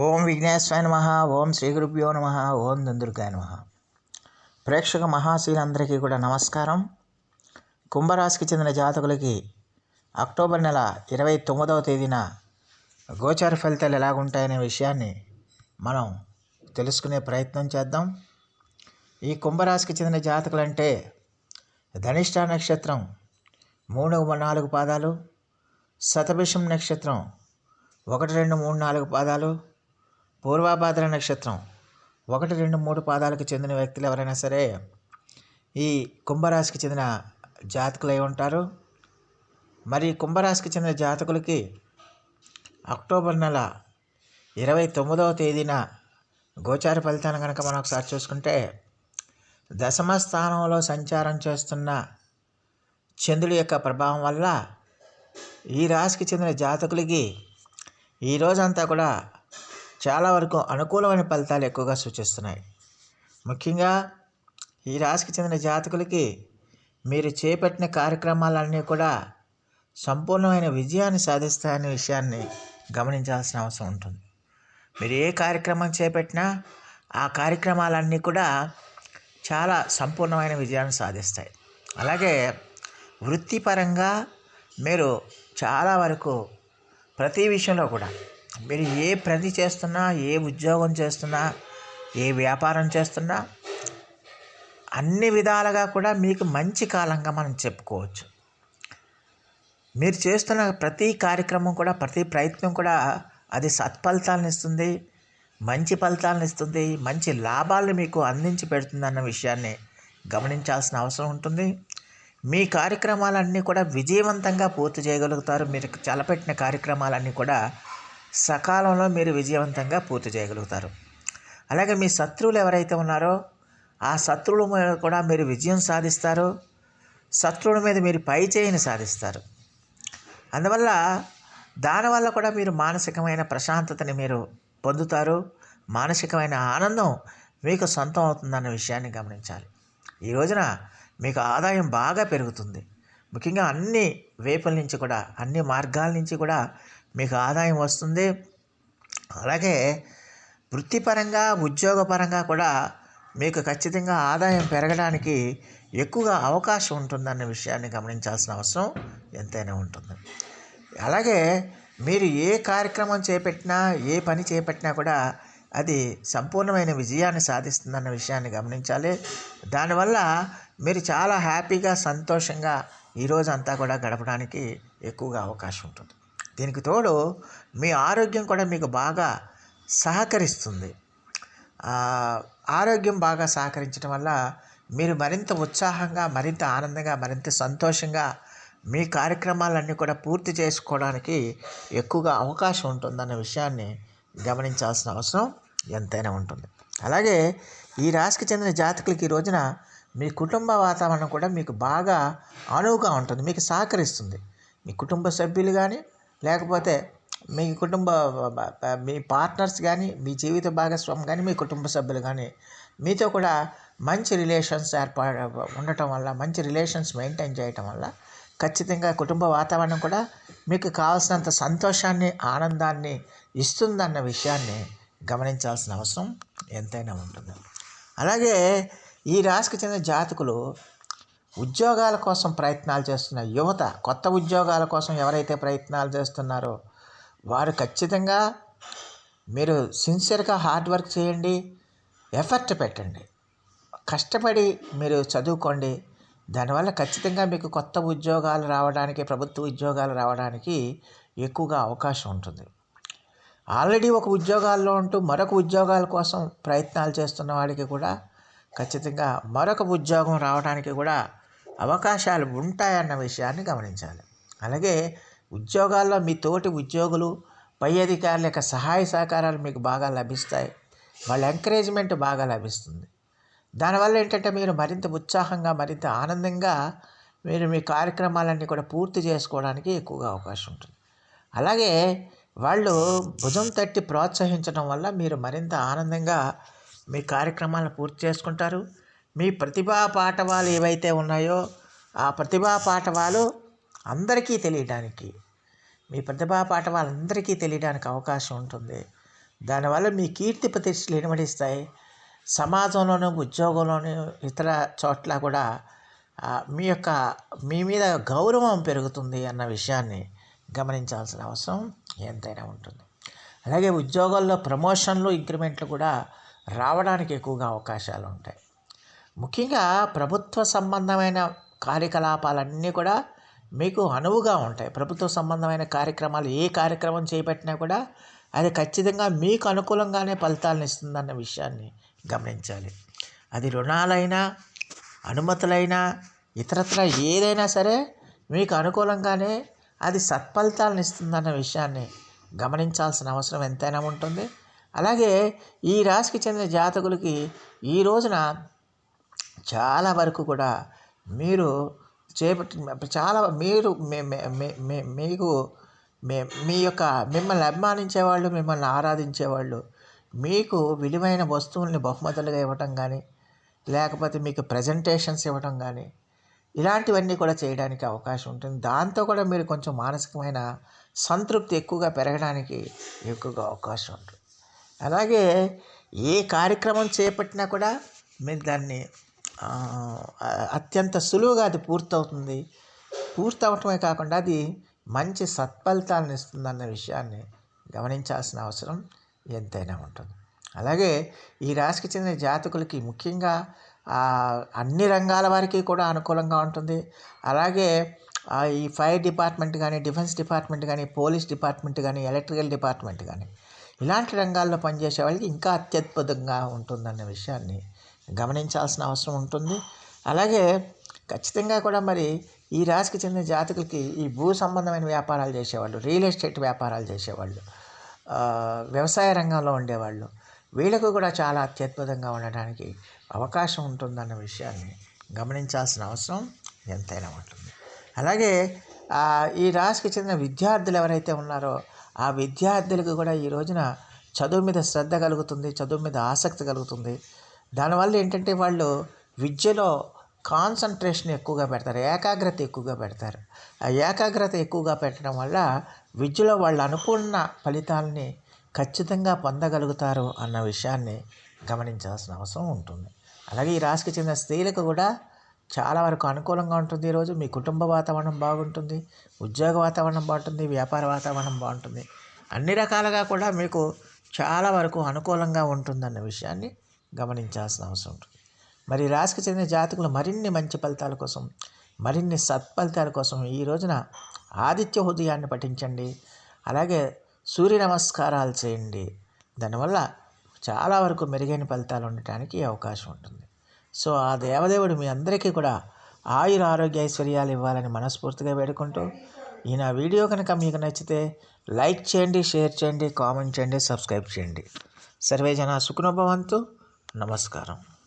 ఓం విఘ్నేశ్వరాయ నమ ఓం శ్రీ గురుభ్యో నమ ఓం దుందుర్గాయ నమ. ప్రేక్షక మహాశీలందరికీ కూడా నమస్కారం. కుంభరాశికి చెందిన జాతకులకి అక్టోబర్ నెల ఇరవై తొమ్మిదవ తేదీన గోచార ఫలితాలు ఎలాగుంటాయనే విషయాన్ని మనం తెలుసుకునే ప్రయత్నం చేద్దాం. ఈ కుంభరాశికి చెందిన జాతకులంటే ధనిష్ట నక్షత్రం మూడు నాలుగు పాదాలు శతభిషం నక్షత్రం ఒకటి రెండు మూడు నాలుగు పాదాలు పూర్వాభాద్ర నక్షత్రం. ఒకటి రెండు మూడు పాదాలకు చెందిన వ్యక్తులు ఎవరైనా సరే ఈ కుంభరాశికి చెందిన జాతకులు అయి ఉంటారు. మరి కుంభరాశికి చెందిన జాతకులకి అక్టోబర్ నెల ఇరవై తొమ్మిదవ తేదీన గోచార ఫలితాన్ని కనుక మనం ఒకసారి చూసుకుంటే దశమ స్థానంలో సంచారం చేస్తున్న చంద్రుడి యొక్క ప్రభావం వల్ల ఈ రాశికి చెందిన జాతకులకి ఈ రోజంతా కూడా చాలా వరకు అనుకూలమైన ఫలితాలు ఎక్కువగా సూచిస్తున్నాయి. ముఖ్యంగా ఈ రాశికి చెందిన జాతకులకి మీరు చేపట్టిన కార్యక్రమాలన్నీ కూడా సంపూర్ణమైన విజయాన్ని సాధిస్తాయనే విషయాన్ని గమనించాల్సిన అవసరం ఉంటుంది. మీరు ఏ కార్యక్రమం చేపట్టినా ఆ కార్యక్రమాలన్నీ కూడా చాలా సంపూర్ణమైన విజయాన్ని సాధిస్తాయి. అలాగే వృత్తిపరంగా మీరు చాలా వరకు ప్రతి విషయంలో కూడా మీరు ఏ పని చేస్తున్నా ఏ ఉద్యోగం చేస్తున్నా ఏ వ్యాపారం చేస్తున్నా అన్ని విధాలుగా కూడా మీకు మంచి కాలంగా మనం చెప్పుకోవచ్చు. మీరు చేస్తున్న ప్రతి కార్యక్రమం కూడా ప్రతి ప్రయత్నం కూడా అది సత్ఫలితాలను ఇస్తుంది మంచి ఫలితాలను ఇస్తుంది మంచి లాభాలను మీకు అందించి పెడుతుంది అన్న విషయాన్ని గమనించాల్సిన అవసరం ఉంటుంది. మీ కార్యక్రమాలన్నీ కూడా విజయవంతంగా పూర్తి చేయగలుగుతారు. మీరు తలపెట్టిన కార్యక్రమాలన్నీ కూడా సకాలంలో మీరు విజయవంతంగా పూర్తి చేయగలుగుతారు. అలాగే మీ శత్రువులు ఎవరైతే ఉన్నారో ఆ శత్రువుల మీద కూడా మీరు విజయం సాధిస్తారు. శత్రువుల మీద మీరు పై చేయిని సాధిస్తారు. అందువల్ల దానివల్ల కూడా మీరు మానసికమైన ప్రశాంతతని మీరు పొందుతారు. మానసికమైన ఆనందం మీకు సొంతం అవుతుందన్న విషయాన్ని గమనించాలి. ఈ రోజున మీకు ఆదాయం బాగా పెరుగుతుంది. ముఖ్యంగా అన్ని వేపుల నుంచి కూడా అన్ని మార్గాల నుంచి కూడా మీకు ఆదాయం వస్తుంది. అలాగే వృత్తిపరంగా ఉద్యోగపరంగా కూడా మీకు ఖచ్చితంగా ఆదాయం పెరగడానికి ఎక్కువగా అవకాశం ఉంటుందన్న విషయాన్ని గమనించాల్సిన అవసరం ఎంతైనా ఉంటుంది. అలాగే మీరు ఏ కార్యక్రమం చేపట్టినా ఏ పని చేపట్టినా కూడా అది సంపూర్ణమైన విజయాన్ని సాధిస్తుందన్న విషయాన్ని గమనించాలి. దానివల్ల మీరు చాలా హ్యాపీగా సంతోషంగా ఈరోజు అంతా కూడా గడపడానికి ఎక్కువగా అవకాశం ఉంటుంది. దీనికి తోడు మీ ఆరోగ్యం కూడా మీకు బాగా సహకరిస్తుంది. ఆరోగ్యం బాగా సహకరించడం వల్ల మీరు మరింత ఉత్సాహంగా మరింత ఆనందంగా మరింత సంతోషంగా మీ కార్యక్రమాలన్నీ కూడా పూర్తి చేసుకోవడానికి ఎక్కువగా అవకాశం ఉంటుందన్న విషయాన్ని గమనించాల్సిన అవసరం ఎంతైనా ఉంటుంది. అలాగే ఈ రాశికి చెందిన జాతకులకి ఈ రోజున మీ కుటుంబ వాతావరణం కూడా మీకు బాగా అనువుగా ఉంటుంది మీకు సహకరిస్తుంది. మీ కుటుంబ సభ్యులు కానీ లేకపోతే మీ కుటుంబ మీ పార్ట్నర్స్ కానీ మీ జీవిత భాగస్వామి కానీ మీ కుటుంబ సభ్యులు కానీ మీతో కూడా మంచి రిలేషన్స్ ఏర్పడ ఉండటం వల్ల మంచి రిలేషన్స్ మెయింటైన్ చేయటం వల్ల ఖచ్చితంగా కుటుంబ వాతావరణం కూడా మీకు కావాల్సినంత సంతోషాన్ని ఆనందాన్ని ఇస్తుందన్న విషయాన్ని గమనించాల్సిన అవసరం ఎంతైనా ఉంటుంది. అలాగే ఈ రాశికి చెందిన జాతకులు ఉద్యోగాల కోసం ప్రయత్నాలు చేస్తున్న యువత కొత్త ఉద్యోగాల కోసం ఎవరైతే ప్రయత్నాలు చేస్తున్నారో వారు ఖచ్చితంగా మీరు సిన్సియర్గా హార్డ్ వర్క్ చేయండి ఎఫర్ట్ పెట్టండి. కష్టపడి మీరు చదువుకోండి. దానివల్ల ఖచ్చితంగా మీకు కొత్త ఉద్యోగాలు రావడానికి ప్రభుత్వ ఉద్యోగాలు రావడానికి ఎక్కువగా అవకాశం ఉంటుంది. ఆల్రెడీ ఒక ఉద్యోగాల్లో ఉంటూ మరొక ఉద్యోగాల కోసం ప్రయత్నాలు చేస్తున్న వాడికి కూడా ఖచ్చితంగా మరొక ఉద్యోగం రావడానికి కూడా అవకాశాలు ఉంటాయన్న విషయాన్ని గమనించాలి. అలాగే ఉద్యోగాల్లో మీ తోటి ఉద్యోగులు పై అధికారుల యొక్క సహాయ సహకారాలు మీకు బాగా లభిస్తాయి. వాళ్ళ ఎంకరేజ్మెంట్ బాగా లభిస్తుంది. దానివల్ల ఏంటంటే మీరు మరింత ఉత్సాహంగా మరింత ఆనందంగా మీరు మీ కార్యక్రమాలన్నీ కూడా పూర్తి చేసుకోవడానికి ఎక్కువగా అవకాశం ఉంటుంది. అలాగే వాళ్ళు భుజం తట్టి ప్రోత్సహించడం వల్ల మీరు మరింత ఆనందంగా మీ కార్యక్రమాలను పూర్తి చేసుకుంటారు. మీ ప్రతిభా పాఠవాలు ఏవైతే ఉన్నాయో ఆ ప్రతిభా పాఠవాలు అందరికీ తెలియడానికి మీ ప్రతిభా పాఠవాలు అందరికీ తెలియడానికి అవకాశం ఉంటుంది. దానివల్ల మీ కీర్తి ప్రతిష్టలు ఇనుమడిస్తాయి సమాజంలోనూ ఉద్యోగంలోనూ ఇతర చోట్ల కూడా మీ యొక్క మీ మీద గౌరవం పెరుగుతుంది అన్న విషయాన్ని గమనించాల్సిన అవసరం ఎంతైనా ఉంటుంది. అలాగే ఉద్యోగాల్లో ప్రమోషన్లు ఇంక్రిమెంట్లు కూడా రావడానికి ఎక్కువగా అవకాశాలు ఉంటాయి. ముఖ్యంగా ప్రభుత్వ సంబంధమైన కార్యకలాపాలన్నీ కూడా మీకు అనువుగా ఉంటాయి. ప్రభుత్వ సంబంధమైన కార్యక్రమాలు ఏ కార్యక్రమం చేపట్టినా కూడా అది ఖచ్చితంగా మీకు అనుకూలంగానే ఫలితాలను ఇస్తుందన్న విషయాన్ని గమనించాలి. అది రుణాలైనా అనుమతులైనా ఇతరత్ర ఏదైనా సరే మీకు అనుకూలంగానే అది సత్ఫలితాలను ఇస్తుందన్న విషయాన్ని గమనించాల్సిన అవసరం ఎంతైనా ఉంటుంది. అలాగే ఈ రాశికి చెందిన జాతకులకి ఈ రోజున చాలా వరకు కూడా మీరు చేపట్టి చాలా మీరు మే- మే- మే- మే- మీకు మే మీ యొక్క మిమ్మల్ని అభిమానించేవాళ్ళు మిమ్మల్ని ఆరాధించేవాళ్ళు మీకు విలువైన వస్తువుల్ని బహుమతులుగా ఇవ్వటం కానీ లేకపోతే మీకు ప్రజెంటేషన్స్ ఇవ్వటం కానీ ఇలాంటివన్నీ కూడా చేయడానికి అవకాశం ఉంటుంది. దాంతో కూడా మీరు కొంచెం మానసికమైన సంతృప్తి ఎక్కువగా పెరగడానికి ఎక్కువగా అవకాశం ఉంటుంది. అలాగే ఏ కార్యక్రమం చేపట్టినా కూడా మీరు దాన్ని అత్యంత సులువుగా అది పూర్తవుతుంది. పూర్తవటమే కాకుండా అది మంచి సత్ఫలితాలను ఇస్తుందన్న విషయాన్ని గమనించాల్సిన అవసరం ఎంతైనా ఉంటుంది. అలాగే ఈ రాశికి చెందిన జాతకులకి ముఖ్యంగా అన్ని రంగాల వారికి కూడా అనుకూలంగా ఉంటుంది. అలాగే ఈ ఫైర్ డిపార్ట్మెంట్ కానీ డిఫెన్స్ డిపార్ట్మెంట్ కానీ పోలీస్ డిపార్ట్మెంట్ కానీ ఎలక్ట్రికల్ డిపార్ట్మెంట్ కానీ ఇలాంటి రంగాల్లో పనిచేసే వాళ్ళకి ఇంకా అత్యద్భుతంగా ఉంటుందన్న విషయాన్ని గమనించాల్సిన అవసరం ఉంటుంది. అలాగే ఖచ్చితంగా కూడా మరి ఈ రాశికి చెందిన జాతకులకి ఈ భూ సంబంధమైన వ్యాపారాలు చేసేవాళ్ళు రియల్ ఎస్టేట్ వ్యాపారాలు చేసేవాళ్ళు వ్యవసాయ రంగంలో ఉండేవాళ్ళు వీళ్ళకు కూడా చాలా అత్యద్భుతంగా ఉండడానికి అవకాశం ఉంటుందన్న విషయాన్ని గమనించాల్సిన అవసరం ఎంతైనా ఉంటుంది. అలాగే ఈ రాశికి చెందిన విద్యార్థులు ఎవరైతే ఉన్నారో ఆ విద్యార్థులకు కూడా ఈ రోజున చదువు మీద శ్రద్ధ కలుగుతుంది చదువు మీద ఆసక్తి కలుగుతుంది. దానివల్ల ఏంటంటే వాళ్ళు విద్యలో కాన్సన్ట్రేషన్ ఎక్కువగా పెడతారు ఏకాగ్రత ఎక్కువగా పెడతారు. ఆ ఏకాగ్రత ఎక్కువగా పెట్టడం వల్ల విద్యలో వాళ్ళు అనుకున్న ఫలితాలని ఖచ్చితంగా పొందగలుగుతారు అన్న విషయాన్ని గమనించాల్సిన అవసరం ఉంటుంది. అలాగే ఈ రాశికి చెందిన స్త్రీలకు కూడా చాలా వరకు అనుకూలంగా ఉంటుంది ఈరోజు మీ కుటుంబ వాతావరణం బాగుంటుంది ఉద్యోగ వాతావరణం బాగుంటుంది వ్యాపార వాతావరణం బాగుంటుంది. అన్ని రకాలుగా కూడా మీకు చాలా వరకు అనుకూలంగా ఉంటుందన్న విషయాన్ని గమనించాల్సిన అవసరం ఉంటుంది. మరి రాశికి చెందిన జాతకులు మరిన్ని మంచి ఫలితాల కోసం మరిన్ని సత్ఫలితాల కోసం ఈ రోజున ఆదిత్య హృదయాన్ని పఠించండి. అలాగే సూర్య నమస్కారాలు చేయండి. దానివల్ల చాలా వరకు మెరుగైన ఫలితాలు ఉండటానికి అవకాశం ఉంటుంది. సో ఆ దేవదేవుడు మీ అందరికీ కూడా ఆయుర ఆరోగ్య ఐశ్వర్యాలు ఇవ్వాలని మనస్ఫూర్తిగా వేడుకుంటూ ఈ నా వీడియో కనుక మీకు నచ్చితే లైక్ చేయండి షేర్ చేయండి కామెంట్ చేయండి సబ్స్క్రైబ్ చేయండి. సర్వే జన సుఖనుభవంతు నమస్కారం.